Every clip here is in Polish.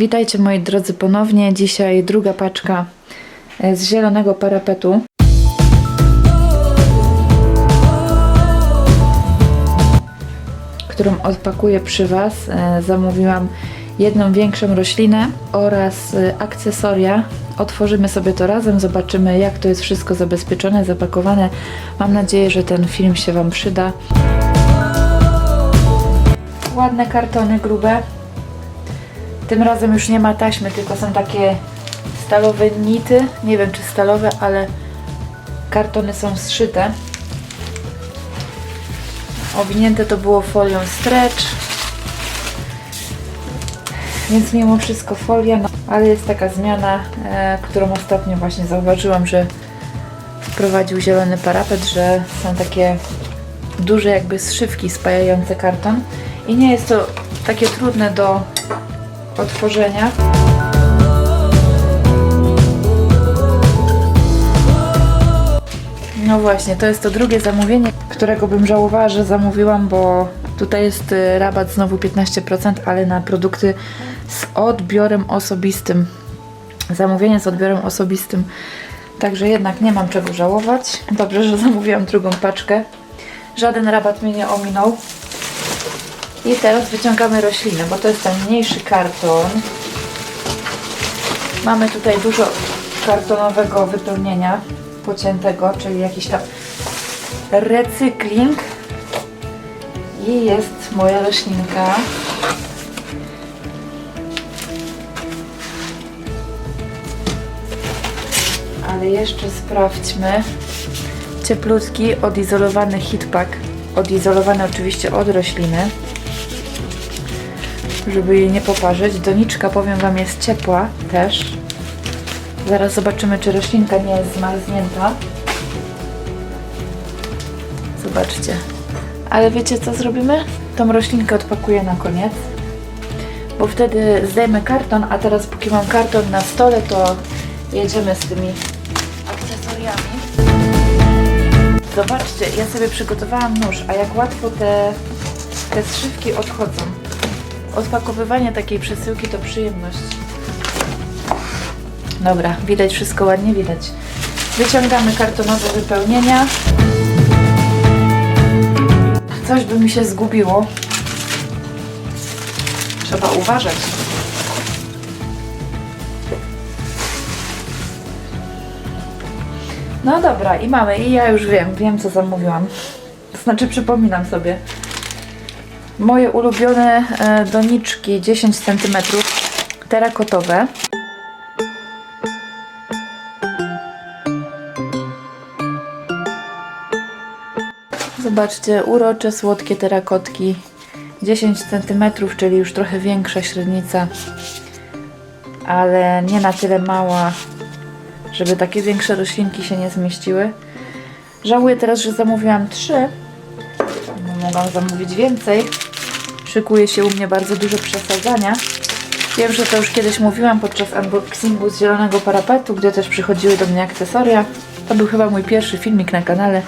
Witajcie moi drodzy ponownie. Dzisiaj druga paczka e, z zielonego parapetu. którą odpakuję przy Was. E, Zamówiłam jedną większą roślinę oraz e, akcesoria. Otworzymy sobie to razem, zobaczymy jak to jest wszystko zabezpieczone, zapakowane. Mam nadzieję, że ten film się Wam przyda. Ładne kartony grube. Tym razem już nie ma taśmy, tylko są takie stalowe nity. Nie wiem czy stalowe, ale kartony są zszyte. Owinięte to było folią stretch. Więc mimo wszystko folia, no, ale jest taka zmiana, e, którą ostatnio właśnie zauważyłam, że wprowadził zielony parapet, że są takie duże jakby zszywki spajające karton i nie jest to takie trudne do otworzenia. No właśnie, to jest to drugie zamówienie, którego bym żałowała, że zamówiłam, bo tutaj jest y, rabat znowu 15%, ale na produkty z odbiorem osobistym. Zamówienie z odbiorem osobistym. Także jednak nie mam czego żałować. Dobrze, że zamówiłam drugą paczkę. Żaden rabat mnie nie ominął. I teraz wyciągamy roślinę, bo to jest ten mniejszy karton. Mamy tutaj dużo kartonowego wypełnienia pociętego, czyli jakiś tam recykling. I jest moja roślinka. Ale jeszcze sprawdźmy. Cieplutki, odizolowany hitpack. Odizolowany oczywiście od rośliny żeby jej nie poparzyć. Doniczka, powiem Wam, jest ciepła też. Zaraz zobaczymy, czy roślinka nie jest zmarznięta. Zobaczcie. Ale wiecie, co zrobimy? Tą roślinkę odpakuję na koniec. Bo wtedy zdejmę karton, a teraz póki mam karton na stole, to jedziemy z tymi akcesoriami. Zobaczcie, ja sobie przygotowałam nóż, a jak łatwo te, te zszywki odchodzą. Odpakowywanie takiej przesyłki to przyjemność. Dobra, widać wszystko ładnie, widać. Wyciągamy kartonowe wypełnienia. Coś by mi się zgubiło. Trzeba uważać. No dobra, i mamy. I ja już wiem, wiem co zamówiłam. To znaczy przypominam sobie. Moje ulubione e, doniczki 10 cm terakotowe. Zobaczcie, urocze, słodkie terakotki 10 cm, czyli już trochę większa średnica, ale nie na tyle mała, żeby takie większe roślinki się nie zmieściły. Żałuję teraz, że zamówiłam 3, no, mogłam zamówić więcej. Szykuje się u mnie bardzo dużo przesadzania. Wiem, że to już kiedyś mówiłam podczas unboxingu z zielonego parapetu, gdzie też przychodziły do mnie akcesoria. To był chyba mój pierwszy filmik na kanale,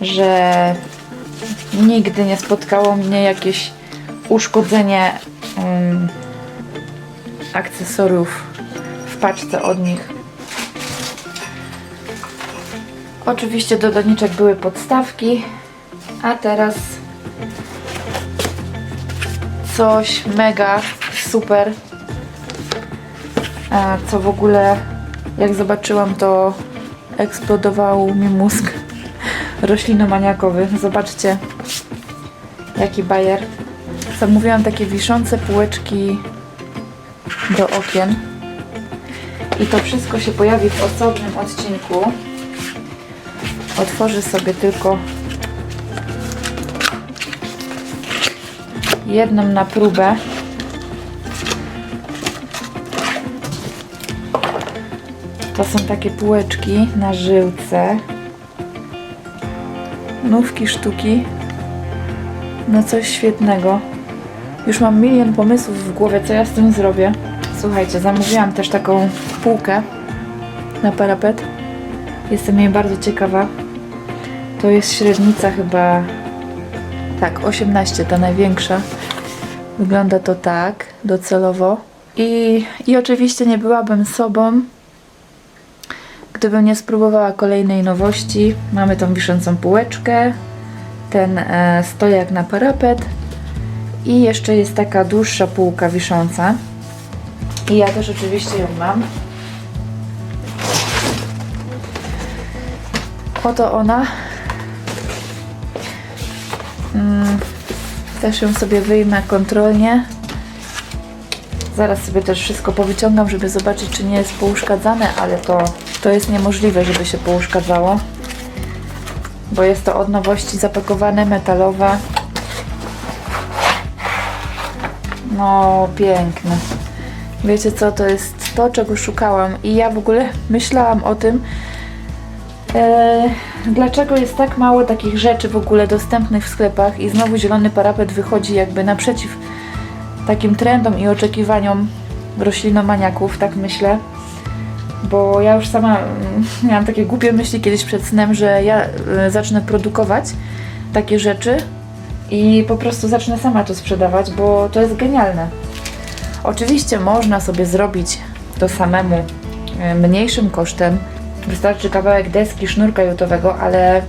że nigdy nie spotkało mnie jakieś uszkodzenie um, akcesoriów w paczce od nich. Oczywiście do doniczek były podstawki, a teraz coś mega super. Co w ogóle jak zobaczyłam to eksplodował mi mózg roślinomaniakowy. Zobaczcie jaki bajer. Zamówiłam takie wiszące półeczki do okien. I to wszystko się pojawi w osobnym odcinku. Otworzę sobie tylko jedną na próbę. To są takie półeczki na żyłce. Nówki sztuki. No coś świetnego. Już mam milion pomysłów w głowie, co ja z tym zrobię. Słuchajcie, zamówiłam też taką półkę na parapet. Jestem jej bardzo ciekawa. To jest średnica chyba tak, 18, ta największa. Wygląda to tak docelowo. I, I oczywiście nie byłabym sobą, gdybym nie spróbowała kolejnej nowości. Mamy tą wiszącą półeczkę, ten e, stojak na parapet i jeszcze jest taka dłuższa półka wisząca. I ja też oczywiście ją mam. Oto ona. Mm, też ją sobie wyjmę kontrolnie. Zaraz sobie też wszystko powyciągam, żeby zobaczyć, czy nie jest pouszkadzane, ale to, to jest niemożliwe, żeby się pouszkadzało. Bo jest to od nowości zapakowane, metalowe. No, piękne. Wiecie co, to jest to, czego szukałam. I ja w ogóle myślałam o tym, e, dlaczego jest tak mało takich rzeczy w ogóle dostępnych w sklepach i znowu zielony parapet wychodzi jakby naprzeciw takim trendom i oczekiwaniom roślinomaniaków, tak myślę. Bo ja już sama mm, miałam takie głupie myśli kiedyś przed snem, że ja y, zacznę produkować takie rzeczy i po prostu zacznę sama to sprzedawać, bo to jest genialne. Oczywiście można sobie zrobić to samemu y, mniejszym kosztem. Wystarczy kawałek deski, sznurka jutowego, ale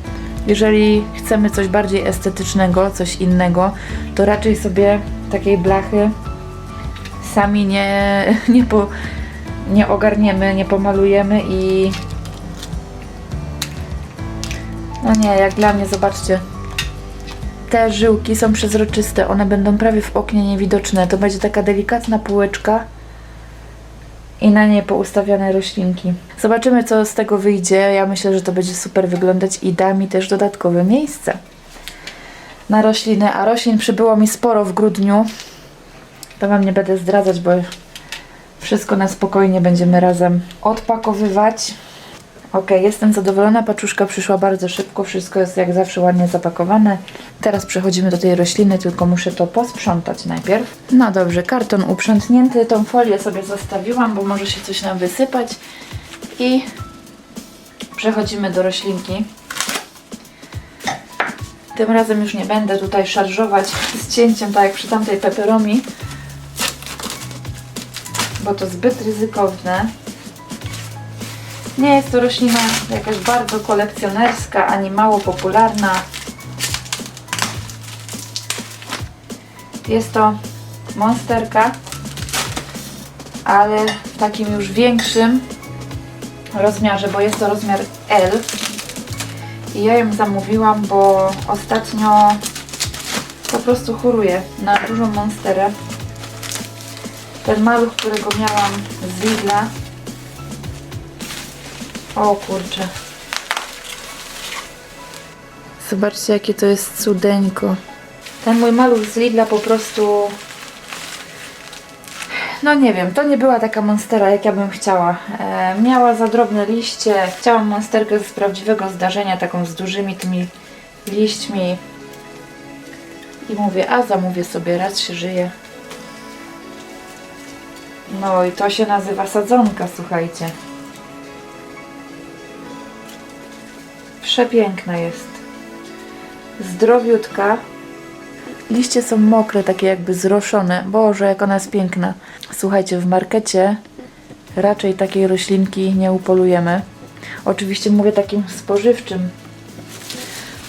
jeżeli chcemy coś bardziej estetycznego, coś innego, to raczej sobie takiej blachy sami nie, nie, po, nie ogarniemy, nie pomalujemy i no nie, jak dla mnie, zobaczcie. Te żyłki są przezroczyste, one będą prawie w oknie niewidoczne, to będzie taka delikatna półeczka i na niej poustawiane roślinki. Zobaczymy, co z tego wyjdzie. Ja myślę, że to będzie super wyglądać i da mi też dodatkowe miejsce na rośliny, a roślin przybyło mi sporo w grudniu. To Wam nie będę zdradzać, bo wszystko na spokojnie będziemy razem odpakowywać. Ok, jestem zadowolona, paczuszka przyszła bardzo szybko, wszystko jest jak zawsze ładnie zapakowane. Teraz przechodzimy do tej rośliny, tylko muszę to posprzątać najpierw. No dobrze, karton uprzątnięty, tą folię sobie zostawiłam, bo może się coś nam wysypać. I przechodzimy do roślinki. Tym razem już nie będę tutaj szarżować z cięciem, tak jak przy tamtej peperomi, bo to zbyt ryzykowne. Nie jest to roślina jakaś bardzo kolekcjonerska, ani mało popularna. Jest to monsterka, ale w takim już większym rozmiarze, bo jest to rozmiar L. I ja ją zamówiłam, bo ostatnio po prostu choruję na dużą monsterę. Ten maluch, którego miałam z Lidla. O kurczę. Zobaczcie, jakie to jest cudeńko. Ten mój maluch z Lidla po prostu... No nie wiem, to nie była taka monstera, jak ja bym chciała. E, miała za drobne liście. Chciałam monsterkę z prawdziwego zdarzenia, taką z dużymi tymi liśćmi. I mówię, a zamówię sobie, raz się żyje. No i to się nazywa sadzonka, słuchajcie. Przepiękna jest. Zdrowiutka. Liście są mokre, takie jakby zroszone. Boże, jak ona jest piękna. Słuchajcie, w markecie raczej takiej roślinki nie upolujemy. Oczywiście mówię takim spożywczym,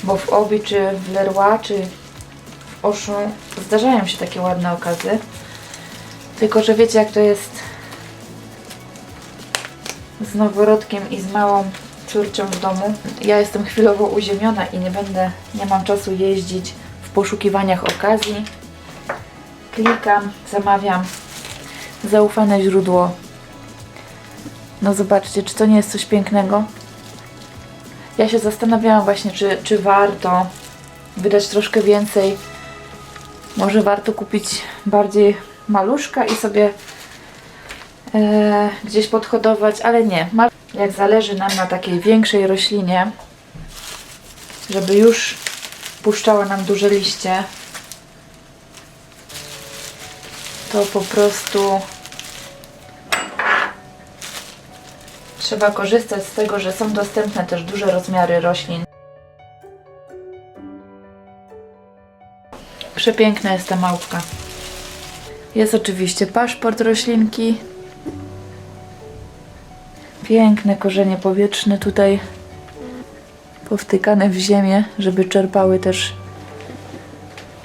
bo w Obi, czy w Leroy, czy w Auchan zdarzają się takie ładne okazy. Tylko, że wiecie jak to jest z noworodkiem i z małą córcią w domu. Ja jestem chwilowo uziemiona i nie będę, nie mam czasu jeździć w poszukiwaniach okazji. Klikam, zamawiam. Zaufane źródło. No zobaczcie, czy to nie jest coś pięknego? Ja się zastanawiałam właśnie, czy, czy warto wydać troszkę więcej. Może warto kupić bardziej maluszka i sobie e, gdzieś podhodować, ale nie. Mal- Jak zależy nam na takiej większej roślinie, żeby już puszczała nam duże liście, to po prostu trzeba korzystać z tego, że są dostępne też duże rozmiary roślin. Przepiękna jest ta małpka. Jest oczywiście paszport roślinki. Piękne korzenie powietrzne tutaj powtykane w ziemię, żeby czerpały też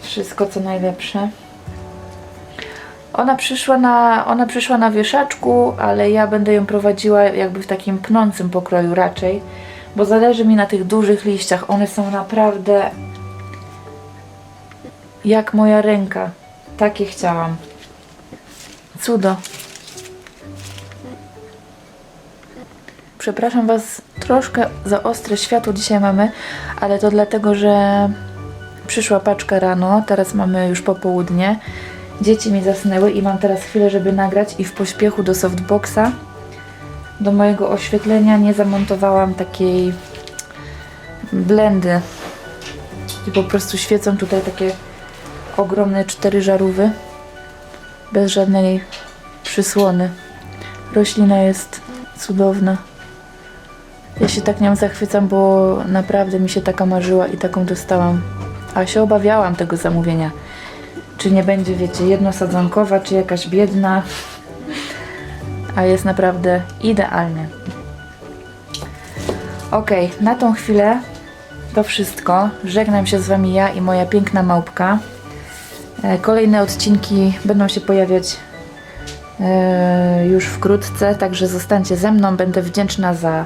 wszystko co najlepsze. Ona przyszła na, ona przyszła na wieszaczku, ale ja będę ją prowadziła jakby w takim pnącym pokroju raczej, bo zależy mi na tych dużych liściach. One są naprawdę jak moja ręka. Takie chciałam. Cudo. Przepraszam Was, troszkę za ostre światło dzisiaj mamy, ale to dlatego, że przyszła paczka rano, teraz mamy już popołudnie. Dzieci mi zasnęły i mam teraz chwilę, żeby nagrać i w pośpiechu do softboxa do mojego oświetlenia nie zamontowałam takiej blendy i po prostu świecą tutaj takie ogromne cztery żarówy bez żadnej przysłony. Roślina jest cudowna. Ja się tak nią zachwycam, bo naprawdę mi się taka marzyła i taką dostałam. A się obawiałam tego zamówienia. Czy nie będzie, wiecie, jednosadzonkowa, czy jakaś biedna. A jest naprawdę idealnie. Ok, na tą chwilę to wszystko. Żegnam się z Wami ja i moja piękna małpka. E, Kolejne odcinki będą się pojawiać e, już wkrótce, także zostańcie ze mną. Będę wdzięczna za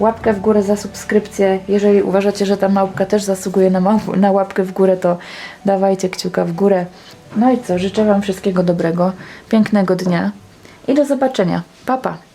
łapkę w górę, za subskrypcję. Jeżeli uważacie, że ta małpka też zasługuje na, na łapkę w górę, to dawajcie kciuka w górę. No i co, życzę Wam wszystkiego dobrego, pięknego dnia i do zobaczenia. Pa, pa!